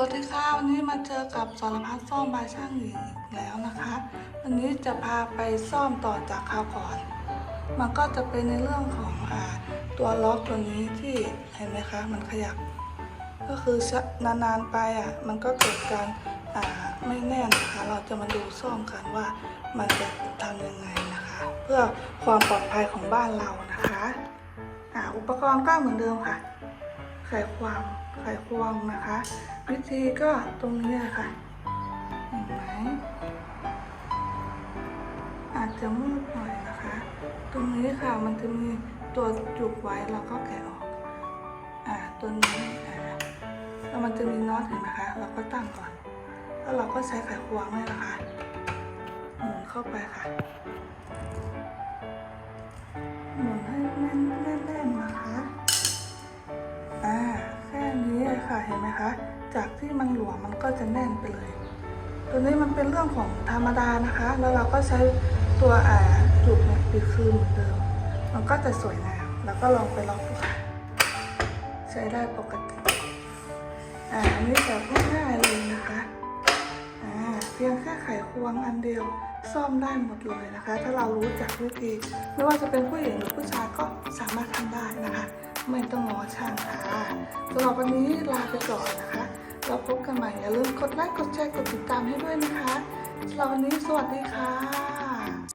วัสดีค่ะวันนี้มาเจอกับสารพัดซ่อมบายช่างหญิงอีกแล้วนะคะ วันนี้จะพาไปซ่อมต่อจากคราวก่อน มันก็จะเป็นในเรื่องของอ่าตัวล็อกตัวนี้ที่เห็นไหมคะมันขยับ ก็คือนานๆไปอะมันก็เกิดการอ่าไม่แน่นนะคะ เราจะมาดูซ่อมกันว่ามันจะทำยังไงนะคะ เพื่อความปลอดภัยของบ้านเรานะคะอ่าอุปกรณ์ก็เหมือนเดิมค่ะ ไขความไขควงนะคะ วิธีก็ตรงนี้เลยค่ะเห็นไหมอาจจะมืดหน่อยนะคะ ตรงนี้ค่ะมันจะมีตัวจุกไว้เราก็แกะออก อ่าตัวนี้อ่าแล้วมันจะมีน็อตเห็นไหมคะเราก็ตั้งก่อน แล้วเราก็ใช้ไขควงนี่แหละคะหมุนเข้าไปค่ะ ค่ะเห็นไหมคะ จากที่มันหลวมมันก็จะแน่นไปเลย ตัวนี้มันเป็นเรื่องของธรรมดานะคะ แล้วเราก็ใช้ตัวอ่าจุกเนี่ยปิดคืนเหมือนเดิม มันก็จะสวยงามแล้วก็ลองไปล็อกดูค่ะใช้ได้ปกติอ่าอันนี้แบบง่ายๆเลยนะคะอ่าเพียงแค่ไขควงอันเดียวซ่อมได้หมดเลยนะคะ ถ้าเรารู้จักวิธีไม่ว่าจะเป็นผู้หญิงหรือผู้ชายก็สามารถทำได้นะคะ ไม่ต้องงอช่างค่ะสำหรับวันนี้ลาไปก่อนนะคะ เราพบกันใหม่อย่าลืมกดไลค์กดแชร์กดติดตามให้ด้วยนะคะสำหรับวันนี้สวัสดีค่ะ